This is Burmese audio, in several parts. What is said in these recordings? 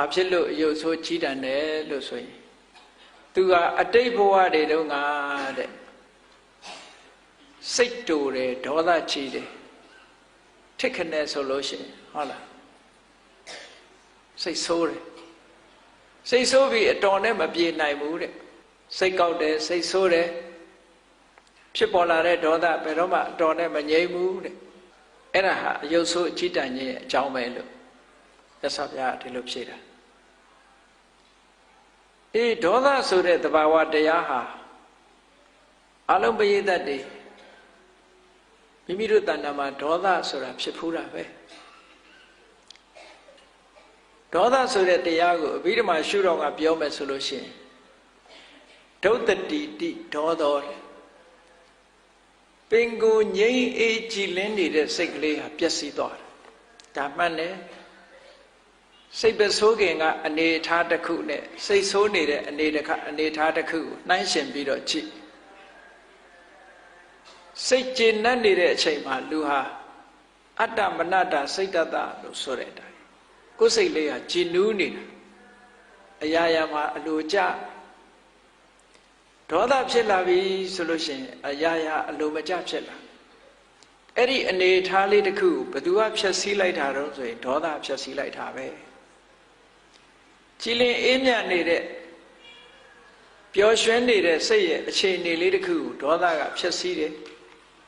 ဘာဖြစ်လို့အယုတ်ဆိုးကြီးတန်တယ်လို့ဆိုရင်သူကအတိတ်ဘဝတွေတုန်းကတဲ့စိတ်တူတယ်ဒေါသကြီးတယ်ထိတ်ခနဲ့ဆိုလို့ရှိရင်ဟုတ်လားစိတ်ဆိုးတယ်စိတ်ဆိုးပြီးအတော်နဲ့မပြေနိုင်ဘူးတဲ့စိတ်ကောက်တယ်စိတ်ဆိုးတယ်ဖြစ်ပေါ်လာတဲ့ဒေါသဘယ်တော့မှအတော်နဲ့မငြိမ်းဘူးတဲ့အဲ့ဒါဟာအယုတ်ဆိုးအကြည့်တန်ခြင်းရဲ့အကြောင်းပဲလို့ရသော်ဗျာဒီလိုဖြေတာ အေးဒေါသဆိုတဲ့သဘာဝတရားဟာအလုံးပရိသတ်တွေမိမိတို့တဏ္ဍာမှာဒေါသဆိုတာဖြစ်ဖူးတာပဲဒေါသဆိုတဲ့တရားကိုအဘိဓမ္မာရှုတော်ကပြောမယ်ဆိုလို့ရှိရင်ဒုတ်တတိတိဒေါသောပင်ကိုငြိမ်းအေးကြည်လင်းနေတဲ့စိတ်ကလေးဟာပျက်စီးသွားတယ်ဒါမှန်တယ် စိတ်ပစိုးခင်ကအနေထားတစ်ခုနဲ့စိတ်ဆိုးနေတဲ့အနေတစ်ခါအနေထားတစ်ခုကိုနှိုင်းရှင်ပြီးတော့ကြည့်စိတ်ကျေနပ်နေတဲ့အချိန်မှာလူဟာအတ္တမနတ္တစိတ်တတလို့ဆိုတဲ့အတိုင်းကိုယ်စိတ်လေးဟာကြည်နူးနေတာအရာရာမှာအလိုကြဒေါသဖြစ်လာပြီဆိုလို့ရှိရင်အရာရာအလိုမကြဖြစ်လာအဲ့ဒီအနေထားလေးတစ်ခုဘသူကဖြည့်ဆည်းလိုက်တာတော့ဆိုရင်ဒေါသဖြည့်ဆည်းလိုက်တာပဲ ကြည်လင်အေးမြတ်နေတဲ့ပျော်ရွှင်နေတဲ့စိတ်ရဲ့အခြေအနေလေးတစ်ခုကိုဒေါသကဖြည့်ဆည်းတယ်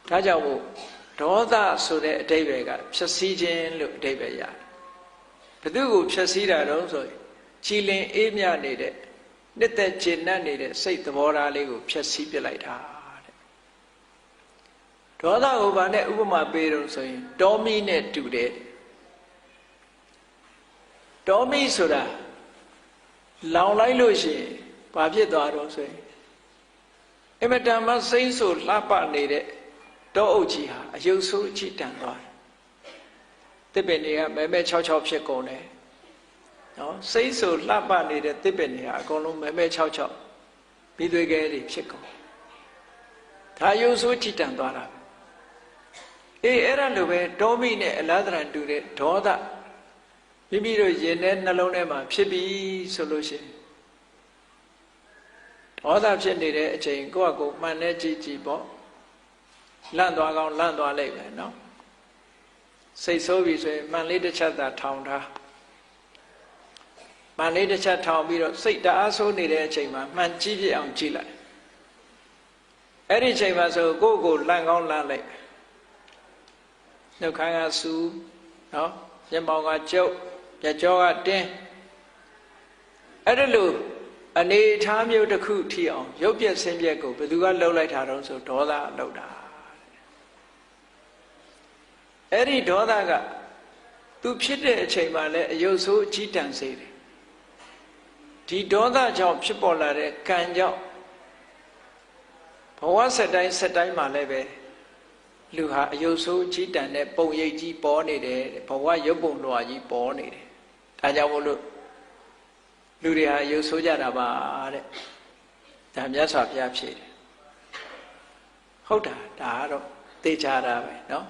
ဒါကြောင့်မို့ဒေါသဆိုတဲ့အတိတ်ပဲကဖြည့်ဆည်းခြင်းလို့အတိတ်ပဲရတယ်ဘသူကိုဖြည့်ဆည်းတာတော့ဆိုရင်ကြည်လင်အေးမြတ်နေတဲ့နှစ်သက်ကျေနပ်နေတဲ့စိတ်သဘောထားလေးကိုဖြည့်ဆည်းပြလိုက်တာတဲ့ဒေါသကိုဗာနဲ့ဥပမာပေးတော့ဆိုရင် တောမီနဲ့တူတယ်တောမီဆိုတာ လောင်လိုက်လို့ရှိရင်ဘာဖြစ်သွားတော့ဆိုရင်အမတန်မှစိမ့်ဆိုလှပနေတဲ့တောအုပ်ကြီးဟာအယုတ်ဆိုးအကြည့်တန်သွားတယ်တစ်ပင်တွေကမဲမဲ66ဖြစ်ကုန်တယ်နော်စိမ့်ဆိုလှပနေတဲ့တစ်ပင်တွေဟာအကုန်လုံးမဲမဲ66ပြီးသွေးခဲတွေဖြစ်ကုန်ဒါယုတ်ဆိုးကြည့်တန်သွားတာအေးအဲ့ဒါလိုပဲတောမိနဲ့အလားတရန်တူတဲ့ဒေါသ မိမိတို့ရင်ထဲနှလုံးထဲမှာဖြစ်ပြီဆိုလို့ရှိရင်ဒေါသဖြစ်နေတဲ့အချိန်ကိုယ့်အကိုမှန်နဲ့ကြည့်ကြည့်ပေါ့လန့်သွားကောင်းလန့်သွားလိမ့်မယ်နော်စိတ်ဆိုးပြီဆိုရင်မှန်လေးတစ်ချက်သာထောင်ထားမှန်လေးတစ်ချက်ထောင်ပြီးတော့စိတ်တအားဆိုးနေတဲ့အချိန်မှာမှန်ကြည့်ပြအောင်ကြည့်လိုက်အဲ့ဒီအချိန်မှာဆိုကိုယ့်ကိုလန့်ကောင်းလန့်လိုက်နှုတ်ခမ်းကစူးနော်မျက်မှောင်ကကျုပ် ပြကြောကတင်းအဲ့ဒါလို့အနေထားမျိုးတစ်ခုထီအောင်ရုပ်ပြက်ဆင်းပြက်ကိုဘယ်သူကလှုပ်လိုက်တာတော့ဆိုဒေါသလှုပ်တာအဲ့ဒီဒေါသကသူဖြစ်တဲ့အချိန်မှလည်းအယုတ်ဆိုးအကြီးတန်းစေတယ်ဒီဒေါသကြောင့်ဖြစ်ပေါ်လာတဲ့ကံကြောင့်ဘဝဆက်တိုင်းဆက်တိုင်းမှာလည်းပဲလူဟာအယုတ်ဆိုးအကြီးတန်းတဲ့ပုံရိပ်ကြီးပေါ်နေတယ်ဘဝရုပ်ပုံလွှာကြီးပေါ်နေတယ် ဒါကြောင့်မို့လို့လူတွေဟာရုပ်ဆိုးကြတာပါတဲ့ဒါမြတ်စွာဘုရားဖြေတယ်ဟုတ်တာဒါကတော့သိကြတာပဲเนาะ